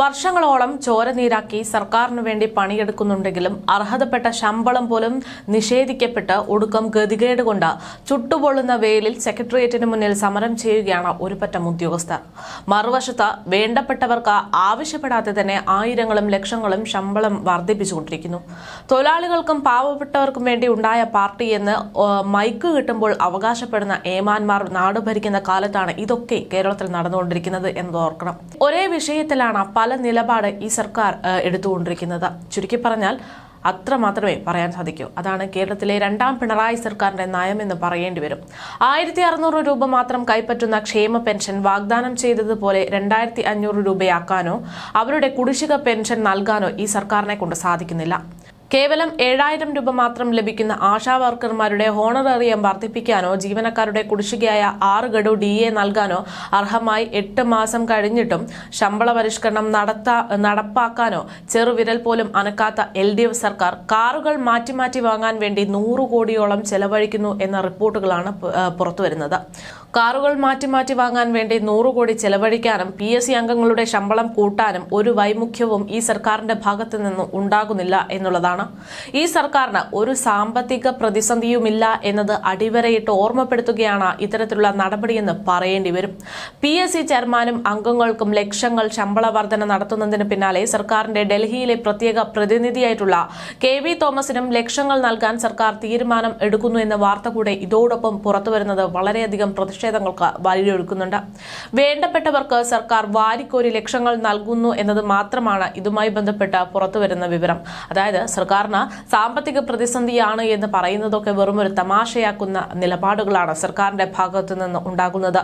വർഷങ്ങളോളം ചോര നീരാക്കി സർക്കാരിനു വേണ്ടി പണിയെടുക്കുന്നുണ്ടെങ്കിലും അർഹതപ്പെട്ട ശമ്പളം പോലും നിഷേധിക്കപ്പെട്ട് ഒടുക്കം ഗതികേട് കൊണ്ട് ചുട്ടുപൊള്ളുന്ന വെയിലിൽ സെക്രട്ടേറിയറ്റിന് മുന്നിൽ സമരം ചെയ്യുകയാണ് ഒരുപറ്റം ഉദ്യോഗസ്ഥർ. മറുവശത്ത് വേണ്ടപ്പെട്ടവർക്ക് ആവശ്യപ്പെടാതെ തന്നെ ആയിരങ്ങളും ലക്ഷങ്ങളും ശമ്പളം വർദ്ധിപ്പിച്ചുകൊണ്ടിരിക്കുന്നു. തൊഴിലാളികൾക്കും പാവപ്പെട്ടവർക്കും വേണ്ടി ഉണ്ടായ പാർട്ടി എന്ന് മൈക്ക് കിട്ടുമ്പോൾ അവകാശപ്പെടുന്ന ഏമാന്മാർ നാട് ഭരിക്കുന്ന കാലത്താണ് ഇതൊക്കെ കേരളത്തിൽ നടന്നുകൊണ്ടിരിക്കുന്നത് എന്ന് ഓർക്കണം. ഒരേ വിഷയത്തിലാണ് പല നിലപാട് ഈ സർക്കാർ എടുത്തുകൊണ്ടിരിക്കുന്നത്. ചുരുക്കി പറഞ്ഞാൽ അത്ര മാത്രമേ പറയാൻ സാധിക്കൂ. അതാണ് കേരളത്തിലെ രണ്ടാം പിണറായി സർക്കാരിന്റെ നയമെന്ന് പറയേണ്ടി വരും. ആയിരത്തി അറുന്നൂറ് രൂപ മാത്രം കൈപ്പറ്റുന്ന ക്ഷേമ പെൻഷൻ വാഗ്ദാനം ചെയ്തതുപോലെ രണ്ടായിരത്തി അഞ്ഞൂറ് രൂപയാക്കാനോ അവരുടെ കുടിശ്ശിക പെൻഷൻ നൽകാനോ ഈ സർക്കാരിനെ കൊണ്ട് സാധിക്കുന്നില്ല. കേവലം ഏഴായിരം രൂപ മാത്രം ലഭിക്കുന്ന ആശാ വർക്കർമാരുടെ ഹോണറേറിയം വർദ്ധിപ്പിക്കാനോ ജീവനക്കാരുടെ കുടിശ്ശികയായ ആറ് ഗഡു ഡി എ നൽകാനോ അർഹമായി എട്ട് മാസം കഴിഞ്ഞിട്ടും ശമ്പള പരിഷ്കരണം നടപ്പാക്കാനോ ചെറുവിരൽ പോലും അനക്കാത്ത എൽ ഡി എഫ് സർക്കാർ കാറുകൾ മാറ്റി മാറ്റി വാങ്ങാൻ വേണ്ടി നൂറ് കോടിയോളം ചെലവഴിക്കുന്നു എന്ന റിപ്പോർട്ടുകളാണ് പുറത്തുവരുന്നത്. കാറുകൾ മാറ്റി മാറ്റി വാങ്ങാൻ വേണ്ടി നൂറ് കോടി ചെലവഴിക്കാനും പി എസ് സി അംഗങ്ങളുടെ ശമ്പളം കൂട്ടാനും ഒരു വൈമുഖ്യവും ഈ സർക്കാരിന്റെ ഭാഗത്തു നിന്നും ഉണ്ടാകുന്നില്ല എന്നുള്ളതാണ്. ഈ സർക്കാരിന് ഒരു സാമ്പത്തിക പ്രതിസന്ധിയുമില്ല എന്നത് അടിവരയിട്ട് ഓർമ്മപ്പെടുത്തുകയാണ് ഇത്തരത്തിലുള്ള നടപടിയെന്ന് പറയേണ്ടി വരും. പി എസ് സി ചെയർമാനും അംഗങ്ങൾക്കും ലക്ഷങ്ങൾ ശമ്പള വർധന നടത്തുന്നതിന് പിന്നാലെ സർക്കാരിന്റെ ഡൽഹിയിലെ പ്രത്യേക പ്രതിനിധിയായിട്ടുള്ള കെ വി തോമസിനും ലക്ഷങ്ങൾ നൽകാൻ സർക്കാർ തീരുമാനം എടുക്കുന്നു എന്ന വാർത്ത കൂടെ ഇതോടൊപ്പം പുറത്തുവരുന്നത് വളരെയധികം പ്രതിഷേധങ്ങൾക്ക് വഴിയൊരുക്കുന്നുണ്ട് വേണ്ടപ്പെട്ടവർക്ക് സർക്കാർ വാരിക്കോരി ലക്ഷങ്ങൾ നൽകുന്നു എന്നത് മാത്രമാണ് ഇതുമായി ബന്ധപ്പെട്ട് പുറത്തുവരുന്ന വിവരം. അതായത് സർക്കാരിന് സാമ്പത്തിക പ്രതിസന്ധിയാണ് എന്ന് പറയുന്നതൊക്കെ വെറും ഒരു തമാശയാക്കുന്ന നിലപാടുകളാണ് സർക്കാരിന്റെ ഭാഗത്തു നിന്ന് ഉണ്ടാകുന്നത്.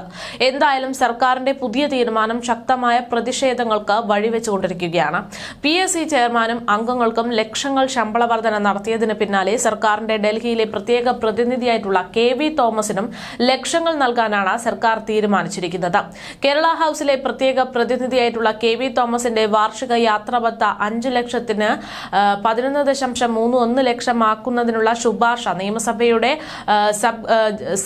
എന്തായാലും സർക്കാരിന്റെ പുതിയ തീരുമാനം ശക്തമായ പ്രതിഷേധങ്ങൾക്ക് വഴിവെച്ചുകൊണ്ടിരിക്കുകയാണ്. പി എസ് സി ചെയർമാനും അംഗങ്ങൾക്കും ലക്ഷങ്ങൾ ശമ്പള വർധന നടത്തിയതിന് പിന്നാലെ സർക്കാരിന്റെ ഡൽഹിയിലെ പ്രത്യേക പ്രതിനിധിയായിട്ടുള്ള കെ വി തോമസിനും ലക്ഷങ്ങൾ നൽകാനാണ് സർക്കാർ തീരുമാനിച്ചിരിക്കുന്നത്. കേരള ഹൌസിലെ പ്രത്യേക പ്രതിനിധിയായിട്ടുള്ള കെ വി തോമസിന്റെ വാർഷിക യാത്രാബത്ത അഞ്ച് ലക്ഷത്തിന് പതിനൊന്ന് ദശാംശം മൂന്ന് ഒന്ന് ലക്ഷമാക്കുന്നതിനുള്ള ശുപാർശ നിയമസഭയുടെ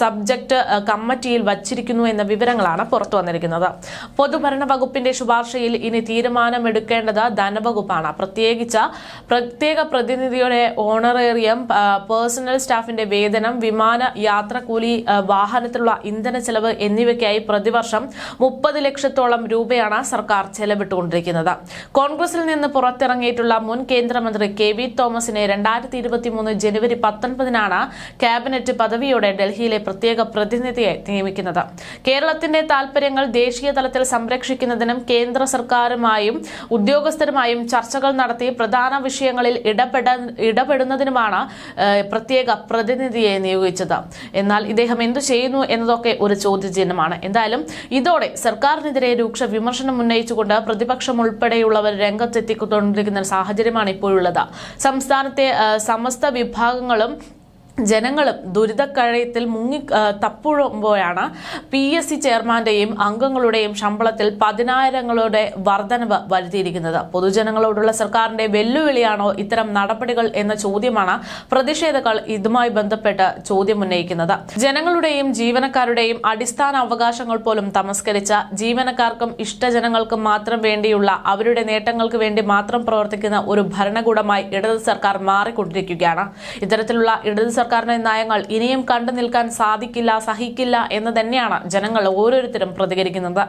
സബ്ജക്ട് കമ്മിറ്റിയിൽ വച്ചിരിക്കുന്നു എന്ന വിവരങ്ങളാണ് പുറത്തു വന്നിരിക്കുന്നത്. പൊതുഭരണ വകുപ്പിന്റെ ശുപാർശയിൽ ഇനി തീരുമാനമെടുക്കേണ്ടത് ധനവകുപ്പാണ്. പ്രത്യേകിച്ച് പ്രത്യേക പ്രതിനിധിയുടെ ഓണറേറിയം പേഴ്സണൽ സ്റ്റാഫിന്റെ വേതനം വിമാന യാത്രക്കൂലി വാഹനത്തിലുള്ള ഇന്ധന ചെലവ് എന്നിവയ്ക്കായി പ്രതിവർഷം മുപ്പത് ലക്ഷത്തോളം രൂപയാണ് സർക്കാർ ചെലവിട്ടുകൊണ്ടിരിക്കുന്നത്. കോൺഗ്രസിൽ നിന്ന് പുറത്തിറങ്ങിയിട്ടുള്ള മുൻ കേന്ദ്രമന്ത്രി കെ വി തോമസിനെ രണ്ടായിരത്തി ഇരുപത്തിമൂന്ന് ജനുവരി പത്തൊൻപതിനാണ് ക്യാബിനറ്റ് പദവിയോടെ ഡൽഹിയിലെ പ്രത്യേക പ്രതിനിധിയെ നിയമിക്കുന്നത്. കേരളത്തിന്റെ താൽപര്യങ്ങൾ ദേശീയ തലത്തിൽ സംരക്ഷിക്കുന്നതിനും കേന്ദ്ര സർക്കാരുമായും ഉദ്യോഗസ്ഥരുമായും ചർച്ചകൾ നടത്തി പ്രധാന വിഷയങ്ങളിൽ ഇടപെട ഇടപെടുന്നതിനുമാണ് പ്രത്യേക പ്രതിനിധിയെ നിയോഗിച്ചത്. എന്നാൽ ഇദ്ദേഹം എന്തു ചെയ്യുന്നു എന്നതൊക്കെ ഒരു ചോദ്യചിഹ്നമാണ്. എന്തായാലും ഇതോടെ സർക്കാരിനെതിരെ രൂക്ഷ വിമർശനം ഉന്നയിച്ചുകൊണ്ട് പ്രതിപക്ഷം ഉൾപ്പെടെയുള്ളവർ രംഗത്തെത്തിക്കൊണ്ടിരിക്കുന്ന സാഹചര്യമാണ് ഇപ്പോഴുള്ളത്. സംസ്ഥാനത്തെ സമസ്ത വിഭാഗങ്ങളും ജനങ്ങളും ദുരിതക്കഴയത്തിൽ മുങ്ങി തപ്പുഴുമ്പോഴാണ് പി എസ് സി ചെയർമാന്റെയും അംഗങ്ങളുടെയും ശമ്പളത്തിൽ പതിനായിരങ്ങളുടെ വർധനവ് വരുത്തിയിരിക്കുന്നത്. പൊതുജനങ്ങളോടുള്ള സർക്കാരിന്റെ വെല്ലുവിളിയാണോ ഇത്തരം നടപടികൾ എന്ന ചോദ്യമാണ് പ്രതിഷേധകൾ ഇതുമായി ബന്ധപ്പെട്ട് ചോദ്യം ഉന്നയിക്കുന്നത് ജനങ്ങളുടെയും ജീവനക്കാരുടെയും അടിസ്ഥാന അവകാശങ്ങൾ പോലും തമസ്കരിച്ച ജീവനക്കാർക്കും ഇഷ്ടജനങ്ങൾക്കും മാത്രം വേണ്ടിയുള്ള അവരുടെ നേട്ടങ്ങൾക്ക് വേണ്ടി മാത്രം പ്രവർത്തിക്കുന്ന ഒരു ഭരണകൂടമായി ഇടത് സർക്കാർ മാറിക്കൊണ്ടിരിക്കുകയാണ്. ഇത്തരത്തിലുള്ള ഇടത് സർക്കാരിന്റെ നയങ്ങൾ ഇനിയും കണ്ടു നിൽക്കാൻ സാധിക്കില്ല സഹിക്കില്ല എന്ന് തന്നെയാണ് ജനങ്ങൾ ഓരോരുത്തരും പ്രതികരിക്കുന്നത്.